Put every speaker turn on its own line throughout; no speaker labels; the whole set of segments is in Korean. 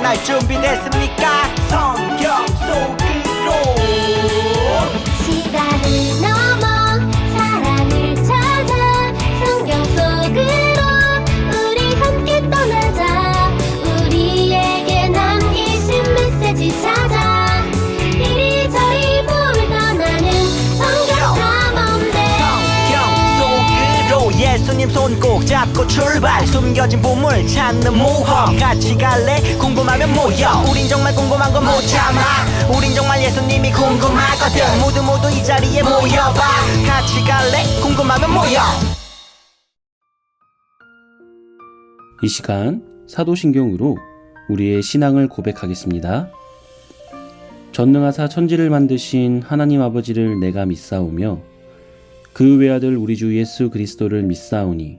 떠날 준비됐습니까 꼭 잡고 출발. 숨겨진 보물 찾는 모험. 같이 갈래? 궁금하면 모여. 우린 정말 궁금한 건 못 참아. 우린 정말 예수님이 궁금하거든. 모두 모두 이 자리에 모여봐. 같이 갈래? 궁금하면 모여.
이 시간 사도신경으로 우리의 신앙을 고백하겠습니다. 전능하사 천지를 만드신 하나님 아버지를 내가 믿사오며 그 외아들 우리 주 예수 그리스도를 믿사오니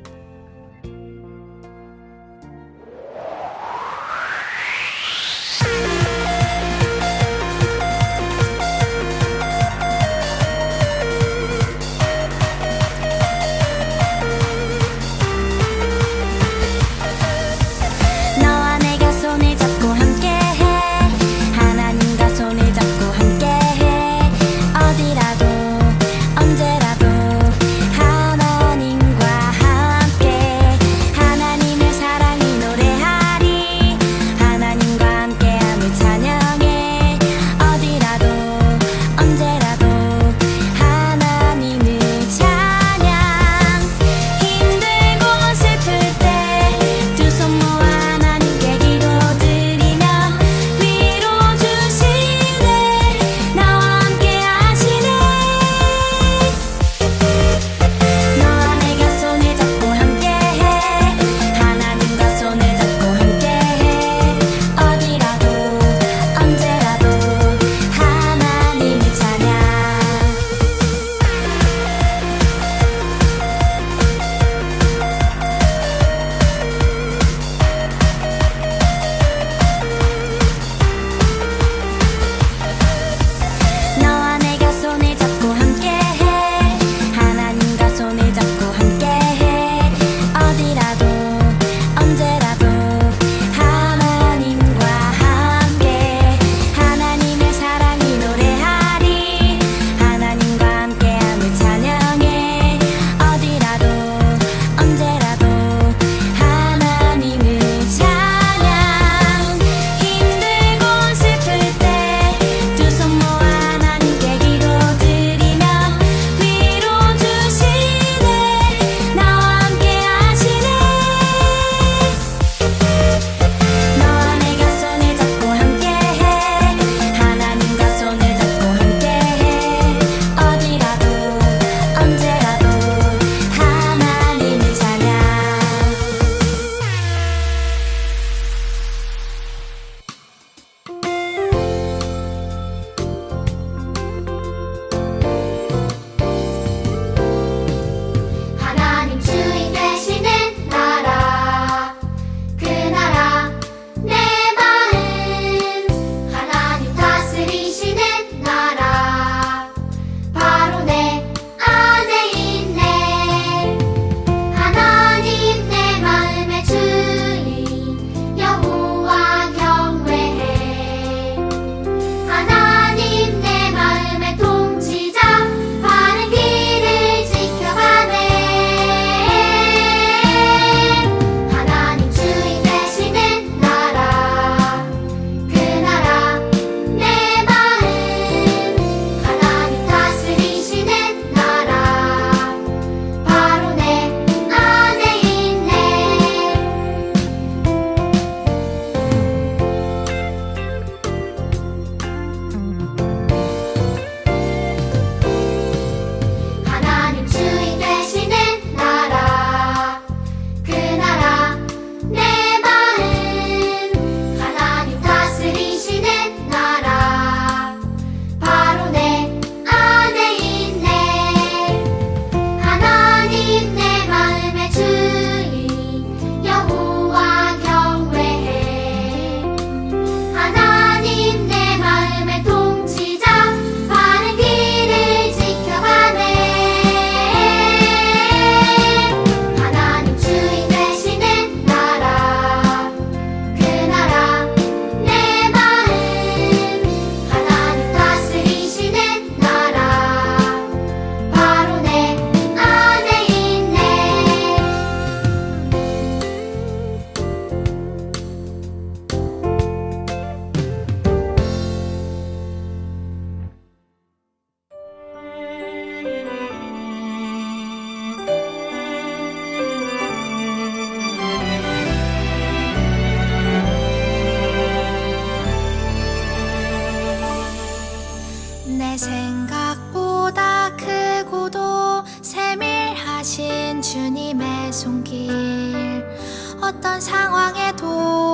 어떤 상황에도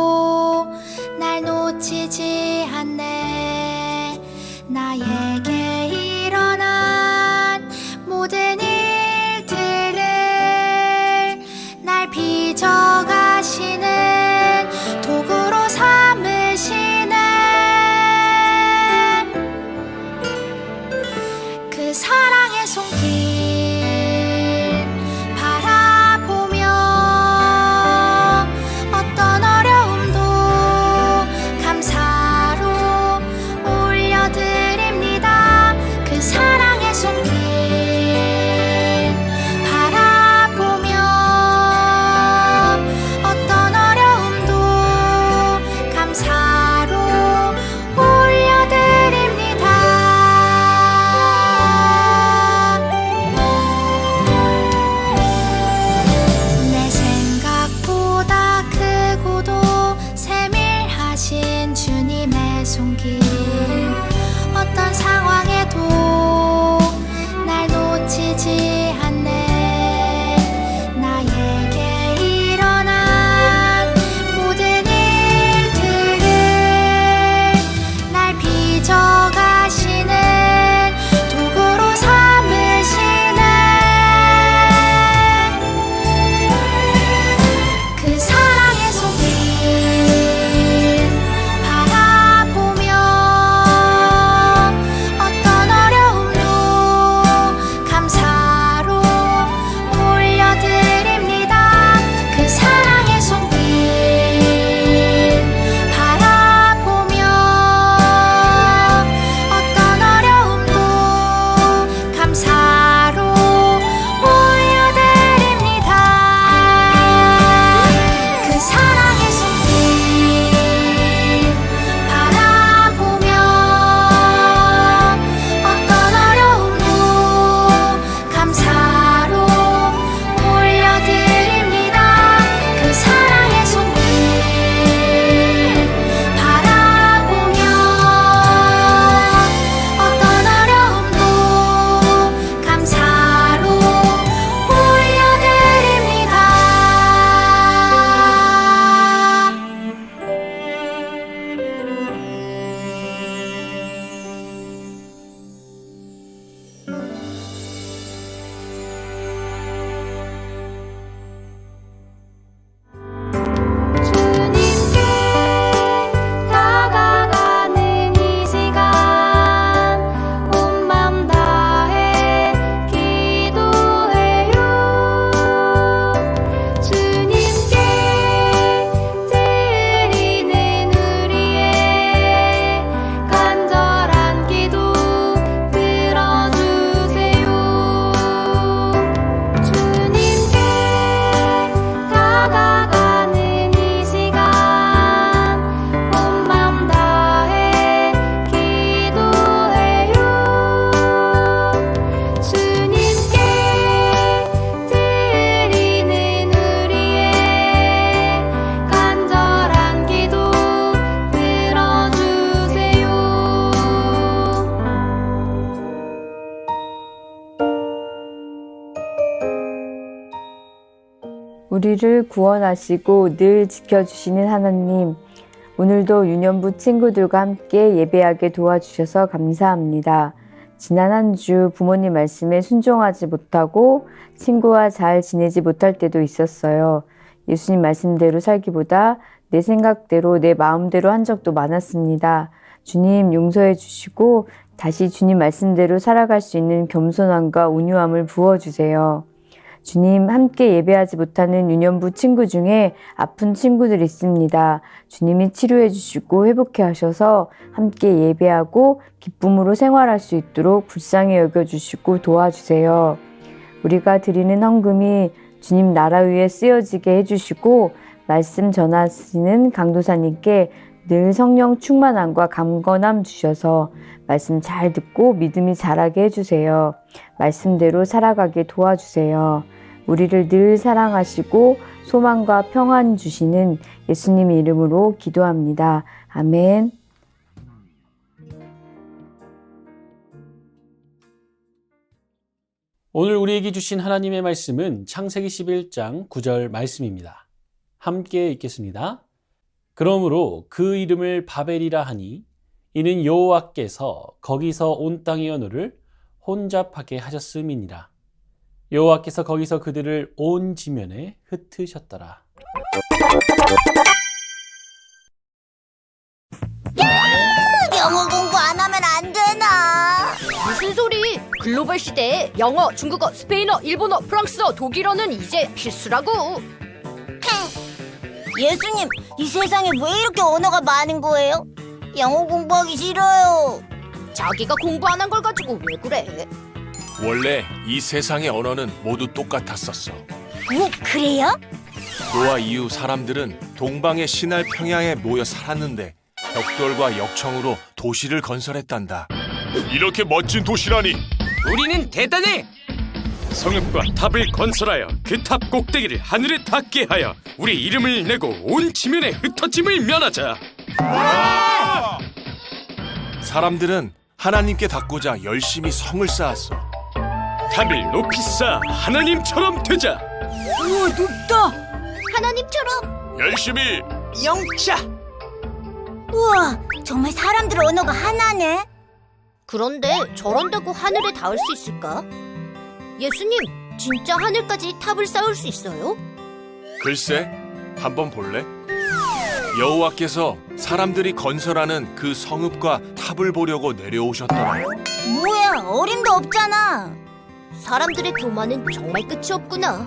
우리를 구원하시고 늘 지켜주시는 하나님, 오늘도 유년부 친구들과 함께 예배하게 도와주셔서 감사합니다. 지난 한 주 부모님 말씀에 순종하지 못하고 친구와 잘 지내지 못할 때도 있었어요. 예수님 말씀대로 살기보다 내 생각대로 내 마음대로 한 적도 많았습니다. 주님 용서해 주시고 다시 주님 말씀대로 살아갈 수 있는 겸손함과 온유함을 부어 주세요. 주님 함께 예배하지 못하는 유년부 친구 중에 아픈 친구들 있습니다. 주님이 치료해 주시고 회복해 하셔서 함께 예배하고 기쁨으로 생활할 수 있도록 불쌍히 여겨 주시고 도와주세요. 우리가 드리는 헌금이 주님 나라 위에 쓰여지게 해 주시고 말씀 전하시는 강도사님께 늘 성령 충만함과 감건함 주셔서 말씀 잘 듣고 믿음이 자라게 해주세요. 말씀대로 살아가게 도와주세요. 우리를 늘 사랑하시고 소망과 평안 주시는 예수님 이름으로 기도합니다. 아멘.
오늘 우리에게 주신 하나님의 말씀은 창세기 11장 9절 말씀입니다. 함께 읽겠습니다. 그러므로 그 이름을 바벨이라 하니 이는 여호와께서 거기서 온 땅의 언어를 혼잡하게 하셨음이니라. 여호와께서 거기서 그들을 온 지면에 흩으셨더라.
영어 공부 안 하면 안 되나?
무슨 소리? 글로벌 시대에 영어, 중국어, 스페인어, 일본어, 프랑스어, 독일어는 이제 필수라고.
예수님, 이 세상에 왜 이렇게 언어가 많은 거예요? 영어 공부하기 싫어요.
자기가 공부 안 한 걸 가지고 왜 그래?
원래 이 세상의 언어는 모두 똑같았었어.
뭐 그래요?
노아 이후 사람들은 동방의 신할 평양에 모여 살았는데 벽돌과 역청으로 도시를 건설했단다. 이렇게 멋진 도시라니!
우리는 대단해! 성읍과 탑을 건설하여 그 탑 꼭대기를 하늘에 닿게 하여 우리 이름을 내고 온 지면에 흩어짐을 면하자.
사람들은 하나님께 닿고자 열심히 성을 쌓았어.
탑을 높이 쌓아 하나님처럼 되자.
우와, 높다. 하나님처럼.
열심히!
영차!
우와, 정말 사람들 언어가 하나네.
그런데 저런다고 하늘에 닿을 수 있을까? 예수님, 진짜 하늘까지 탑을 쌓을 수 있어요?
글쎄, 한번 볼래? 여호와께서 사람들이 건설하는 그 성읍과 탑을 보려고 내려오셨더라.
뭐야, 어림도 없잖아.
사람들의 교만은 정말 끝이 없구나.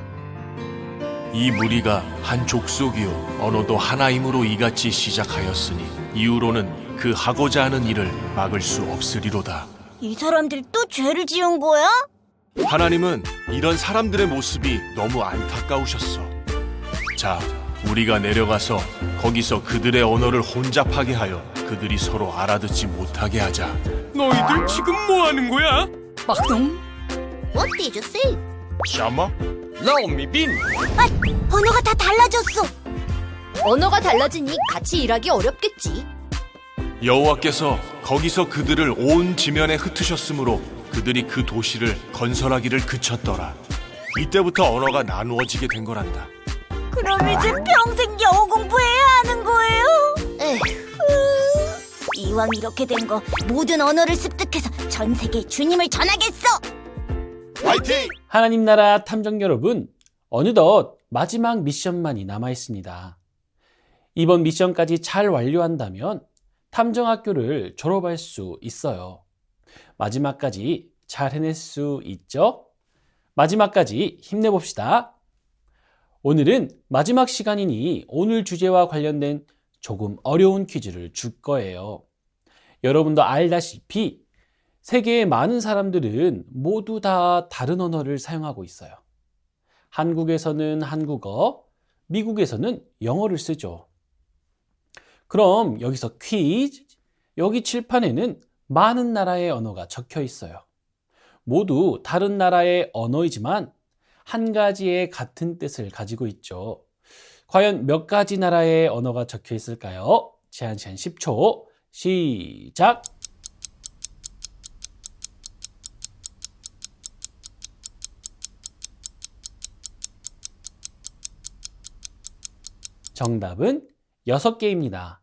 이 무리가 한 족속이요 언어도 하나임으로 이같이 시작하였으니 이후로는 그 하고자 하는 일을 막을 수 없으리로다.
이 사람들 또 죄를 지은 거야?
하나님은 이런 사람들의 모습이 너무 안타까우셨어. 자, 우리가 내려가서 거기서 그들의 언어를 혼잡하게 하여 그들이 서로 알아듣지 못하게 하자.
너희들 지금 뭐 하는 거야?
What did you say?
샤마?
나오미빈!
언어가 다 달라졌어.
언어가 달라지니 같이 일하기 어렵겠지.
여호와께서 거기서 그들을 온 지면에 흩으셨으므로 그들이 그 도시를 건설하기를 그쳤더라. 이때부터 언어가 나누어지게 된 거란다.
그럼 이제 평생 영어 공부해야 하는 거예요?
에휴.
이왕 이렇게 된 거 모든 언어를 습득해서 전 세계에 주님을 전하겠어.
화이팅!
하나님 나라 탐정 여러분, 어느덧 마지막 미션만이 남아 있습니다. 이번 미션까지 잘 완료한다면 탐정학교를 졸업할 수 있어요. 마지막까지 잘 해낼 수 있죠? 마지막까지 힘내봅시다. 오늘은 마지막 시간이니 오늘 주제와 관련된 조금 어려운 퀴즈를 줄 거예요. 여러분도 알다시피 세계의 많은 사람들은 모두 다 다른 언어를 사용하고 있어요. 한국에서는 한국어, 미국에서는 영어를 쓰죠. 그럼 여기서 퀴즈. 여기 칠판에는 많은 나라의 언어가 적혀 있어요. 모두 다른 나라의 언어이지만 한 가지의 같은 뜻을 가지고 있죠. 과연 몇 가지 나라의 언어가 적혀 있을까요? 제한 시간 10초. 시작! 정답은 6개입니다.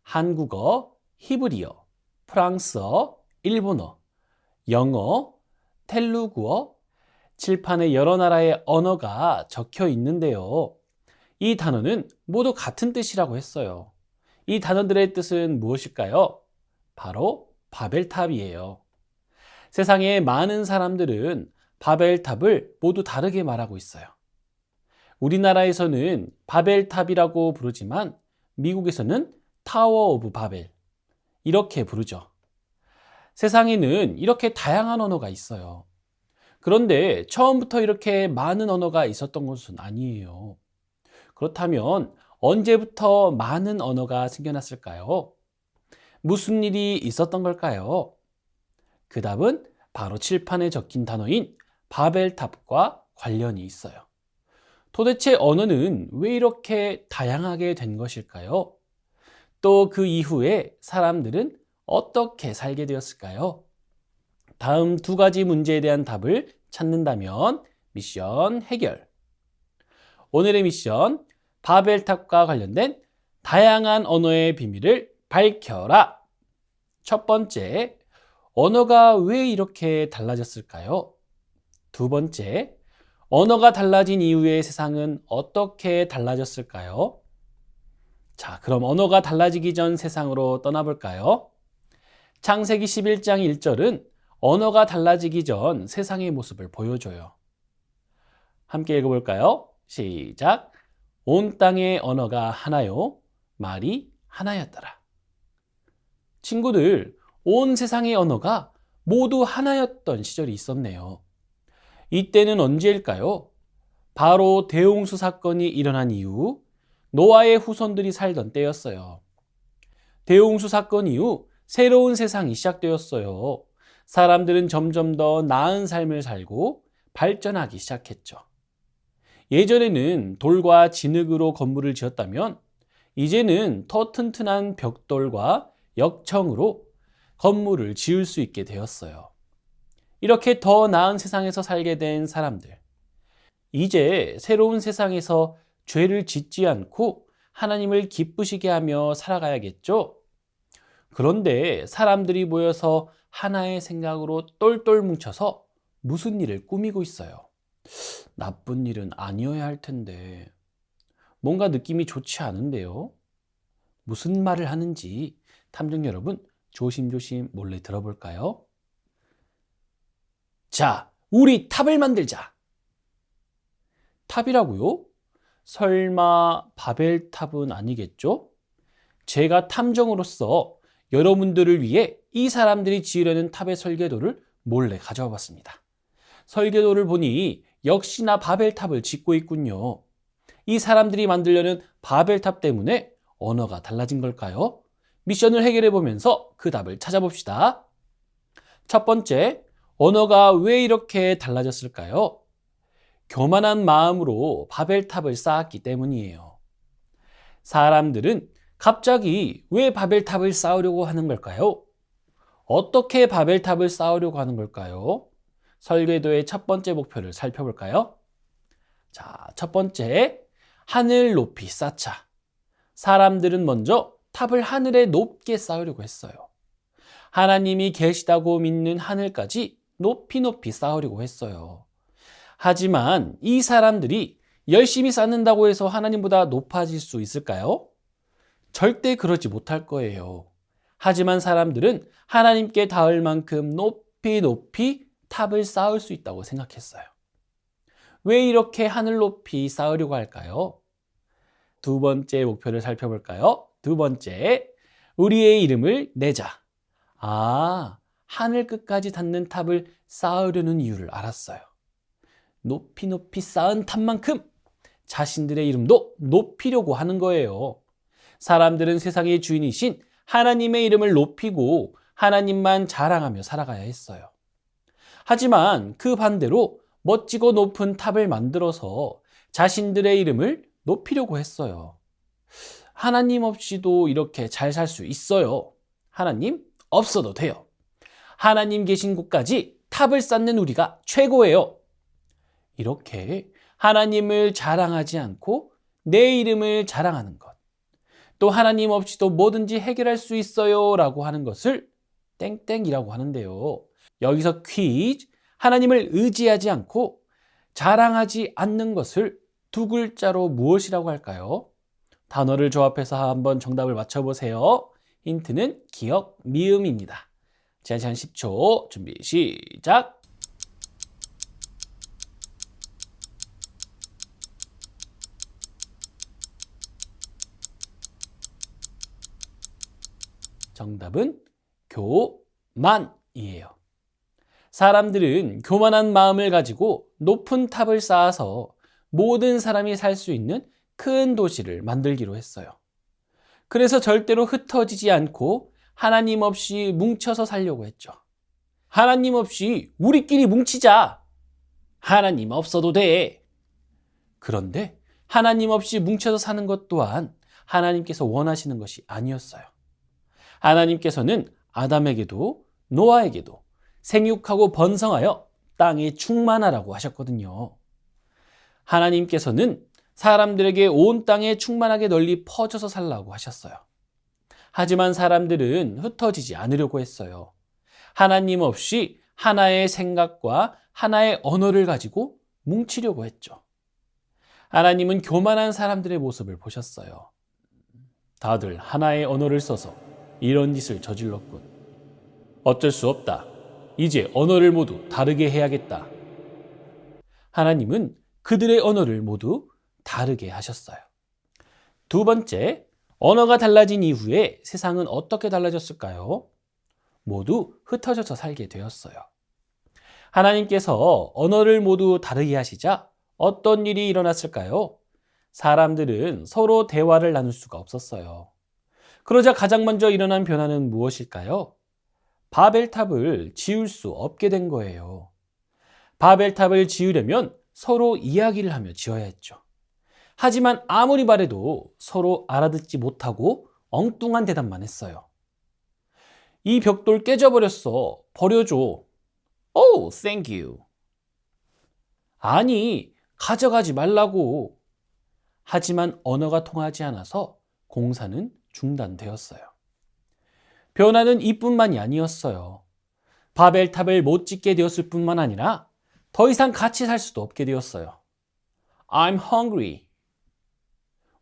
한국어, 히브리어, 프랑스어, 일본어, 영어, 텔루구어, 칠판에 여러 나라의 언어가 적혀 있는데요. 이 단어는 모두 같은 뜻이라고 했어요. 이 단어들의 뜻은 무엇일까요? 바로 바벨탑이에요. 세상의 많은 사람들은 바벨탑을 모두 다르게 말하고 있어요. 우리나라에서는 바벨탑이라고 부르지만 미국에서는 타워 오브 바벨 이렇게 부르죠. 세상에는 이렇게 다양한 언어가 있어요. 그런데 처음부터 이렇게 많은 언어가 있었던 것은 아니에요. 그렇다면 언제부터 많은 언어가 생겨났을까요? 무슨 일이 있었던 걸까요? 그 답은 바로 칠판에 적힌 단어인 바벨탑과 관련이 있어요. 도대체 언어는 왜 이렇게 다양하게 된 것일까요? 또 그 이후에 사람들은 어떻게 살게 되었을까요? 다음 두 가지 문제에 대한 답을 찾는다면 미션 해결. 오늘의 미션 바벨탑과 관련된 다양한 언어의 비밀을 밝혀라. 첫 번째, 언어가 왜 이렇게 달라졌을까요? 두 번째, 언어가 달라진 이후의 세상은 어떻게 달라졌을까요? 자, 그럼 언어가 달라지기 전 세상으로 떠나볼까요? 창세기 11장 1절은 언어가 달라지기 전 세상의 모습을 보여줘요. 함께 읽어볼까요? 시작. 온 땅의 언어가 하나요. 말이 하나였더라. 친구들, 온 세상의 언어가 모두 하나였던 시절이 있었네요. 이때는 언제일까요? 바로 대홍수 사건이 일어난 이후 노아의 후손들이 살던 때였어요. 대홍수 사건 이후 새로운 세상이 시작되었어요. 사람들은 점점 더 나은 삶을 살고 발전하기 시작했죠. 예전에는 돌과 진흙으로 건물을 지었다면 이제는 더 튼튼한 벽돌과 역청으로 건물을 지을 수 있게 되었어요. 이렇게 더 나은 세상에서 살게 된 사람들. 이제 새로운 세상에서 죄를 짓지 않고 하나님을 기쁘시게 하며 살아가야겠죠? 그런데 사람들이 모여서 하나의 생각으로 똘똘 뭉쳐서 무슨 일을 꾸미고 있어요. 나쁜 일은 아니어야 할 텐데. 뭔가 느낌이 좋지 않은데요? 무슨 말을 하는지 탐정 여러분 조심조심 몰래 들어볼까요? 자, 우리 탑을 만들자. 탑이라고요? 설마 바벨탑은 아니겠죠? 제가 탐정으로서 여러분들을 위해 이 사람들이 지으려는 탑의 설계도를 몰래 가져와 봤습니다. 설계도를 보니 역시나 바벨탑을 짓고 있군요. 이 사람들이 만들려는 바벨탑 때문에 언어가 달라진 걸까요? 미션을 해결해 보면서 그 답을 찾아봅시다. 첫 번째, 언어가 왜 이렇게 달라졌을까요? 교만한 마음으로 바벨탑을 쌓았기 때문이에요. 사람들은 갑자기 왜 바벨탑을 쌓으려고 하는 걸까요? 어떻게 바벨탑을 쌓으려고 하는 걸까요? 설계도의 첫 번째 목표를 살펴볼까요? 자, 첫 번째, 하늘 높이 쌓자. 사람들은 먼저 탑을 하늘에 높게 쌓으려고 했어요. 하나님이 계시다고 믿는 하늘까지 높이 높이 쌓으려고 했어요. 하지만 이 사람들이 열심히 쌓는다고 해서 하나님보다 높아질 수 있을까요? 절대 그러지 못할 거예요. 하지만 사람들은 하나님께 닿을 만큼 높이 높이 탑을 쌓을 수 있다고 생각했어요. 왜 이렇게 하늘 높이 쌓으려고 할까요? 두 번째 목표를 살펴볼까요? 두 번째, 우리의 이름을 내자. 아, 하늘 끝까지 닿는 탑을 쌓으려는 이유를 알았어요. 높이 높이 쌓은 탑만큼 자신들의 이름도 높이려고 하는 거예요. 사람들은 세상의 주인이신 하나님의 이름을 높이고 하나님만 자랑하며 살아가야 했어요. 하지만 그 반대로 멋지고 높은 탑을 만들어서 자신들의 이름을 높이려고 했어요. 하나님 없이도 이렇게 잘 살 수 있어요. 하나님 없어도 돼요. 하나님 계신 곳까지 탑을 쌓는 우리가 최고예요. 이렇게 하나님을 자랑하지 않고 내 이름을 자랑하는 것. 또 하나님 없이도 뭐든지 해결할 수 있어요 라고 하는 것을 땡땡이라고 하는데요. 여기서 퀴즈. 하나님을 의지하지 않고 자랑하지 않는 것을 두 글자로 무엇이라고 할까요? 단어를 조합해서 한번 정답을 맞춰보세요. 힌트는 기억, 미음입니다. 제한 시간 10초, 준비, 시작! 정답은 교만이에요. 사람들은 교만한 마음을 가지고 높은 탑을 쌓아서 모든 사람이 살 수 있는 큰 도시를 만들기로 했어요. 그래서 절대로 흩어지지 않고 하나님 없이 뭉쳐서 살려고 했죠. 하나님 없이 우리끼리 뭉치자. 하나님 없어도 돼. 그런데 하나님 없이 뭉쳐서 사는 것 또한 하나님께서 원하시는 것이 아니었어요. 하나님께서는 아담에게도 노아에게도 생육하고 번성하여 땅에 충만하라고 하셨거든요. 하나님께서는 사람들에게 온 땅에 충만하게 널리 퍼져서 살라고 하셨어요. 하지만 사람들은 흩어지지 않으려고 했어요. 하나님 없이 하나의 생각과 하나의 언어를 가지고 뭉치려고 했죠. 하나님은 교만한 사람들의 모습을 보셨어요. 다들 하나의 언어를 써서 이런 짓을 저질렀군. 어쩔 수 없다. 이제 언어를 모두 다르게 해야겠다. 하나님은 그들의 언어를 모두 다르게 하셨어요. 두 번째, 언어가 달라진 이후에 세상은 어떻게 달라졌을까요? 모두 흩어져서 살게 되었어요. 하나님께서 언어를 모두 다르게 하시자 어떤 일이 일어났을까요? 사람들은 서로 대화를 나눌 수가 없었어요. 그러자 가장 먼저 일어난 변화는 무엇일까요? 바벨탑을 지을 수 없게 된 거예요. 바벨탑을 지으려면 서로 이야기를 하며 지어야 했죠. 하지만 아무리 말해도 서로 알아듣지 못하고 엉뚱한 대답만 했어요. 이 벽돌 깨져버렸어. 버려줘. Oh, thank you. 아니, 가져가지 말라고. 하지만 언어가 통하지 않아서 공사는 중단되었어요. 변화는 이뿐만이 아니었어요. 바벨탑을 못 짓게 되었을 뿐만 아니라 더 이상 같이 살 수도 없게 되었어요. I'm hungry.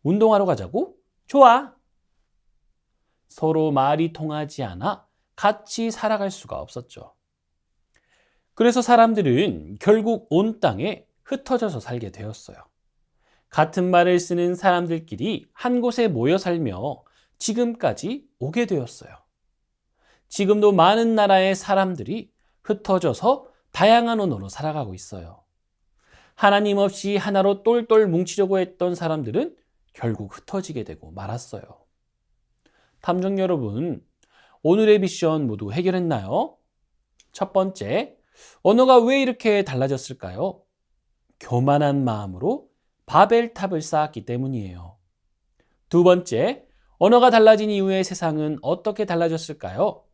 운동하러 가자고? 좋아. 서로 말이 통하지 않아 같이 살아갈 수가 없었죠. 그래서 사람들은 결국 온 땅에 흩어져서 살게 되었어요. 같은 말을 쓰는 사람들끼리 한 곳에 모여 살며 지금까지 오게 되었어요. 지금도 많은 나라의 사람들이 흩어져서 다양한 언어로 살아가고 있어요. 하나님 없이 하나로 똘똘 뭉치려고 했던 사람들은 결국 흩어지게 되고 말았어요. 탐정 여러분, 오늘의 미션 모두 해결했나요? 첫 번째, 언어가 왜 이렇게 달라졌을까요? 교만한 마음으로 바벨탑을 쌓았기 때문이에요. 두 번째, 언어가 달라진 이후에 세상은 어떻게 달라졌을까요?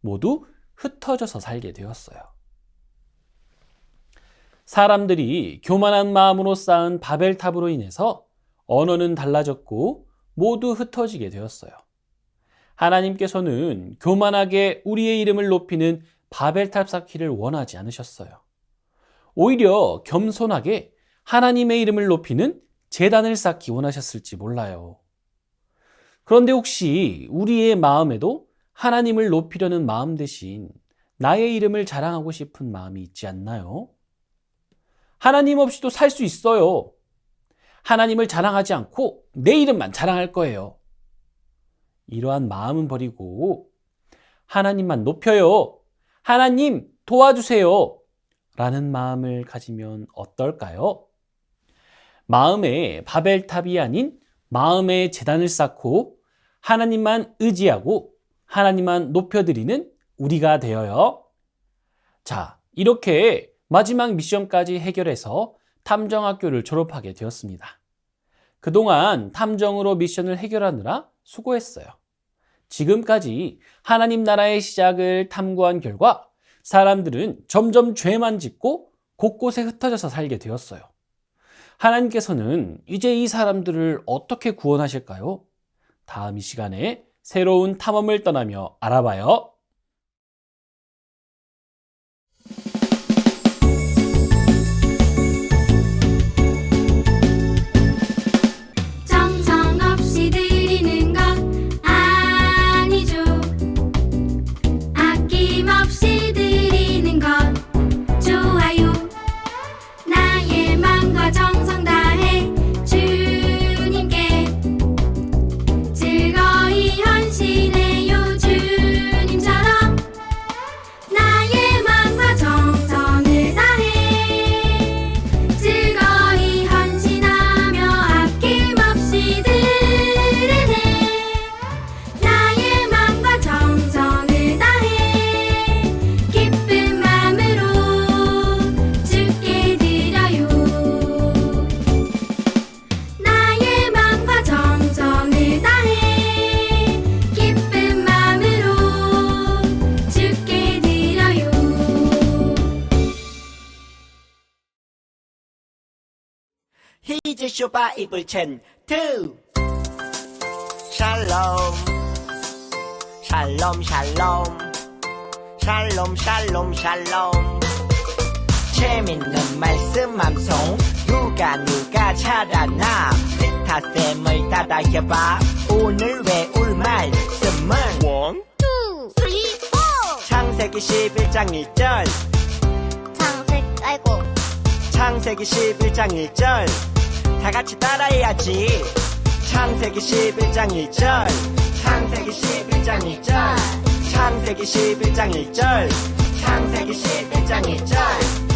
모두 흩어져서 살게 되었어요. 사람들이 교만한 마음으로 쌓은 바벨탑으로 인해서 언어는 달라졌고 모두 흩어지게 되었어요. 하나님께서는 교만하게 우리의 이름을 높이는 바벨탑 쌓기를 원하지 않으셨어요. 오히려 겸손하게 하나님의 이름을 높이는 재단을 쌓기 원하셨을지 몰라요. 그런데 혹시 우리의 마음에도 하나님을 높이려는 마음 대신 나의 이름을 자랑하고 싶은 마음이 있지 않나요? 하나님 없이도 살 수 있어요. 하나님을 자랑하지 않고 내 이름만 자랑할 거예요. 이러한 마음은 버리고 하나님만 높여요. 하나님 도와주세요. 라는 마음을 가지면 어떨까요? 마음에 바벨탑이 아닌 마음의 재단을 쌓고 하나님만 의지하고 하나님만 높여드리는 우리가 되어요. 자, 이렇게 마지막 미션까지 해결해서 탐정학교를 졸업하게 되었습니다. 그동안 탐정으로 미션을 해결하느라 수고했어요. 지금까지 하나님 나라의 시작을 탐구한 결과 사람들은 점점 죄만 짓고 곳곳에 흩어져서 살게 되었어요. 하나님께서는 이제 이 사람들을 어떻게 구원하실까요? 다음 이 시간에 새로운 탐험을 떠나며 알아봐요.
아낌없이
쇼바 이불 첸트 샬롬. 샬롬 샬롬. 샬롬 샬롬 샬롬. 재밌는 말씀 암송. 누가 누가 잘하나? 피타쌤을 따라 해봐. 오늘 외울 말씀은? 원
투, 쓰리, 포.
창세기 11장 1절.
창색, 아이고.
창세기 11장 1절 다 같이 따라해야지. 창세기 11장 1절. 창세기 11장 1절. 창세기 11장 1절. 창세기 11장 1절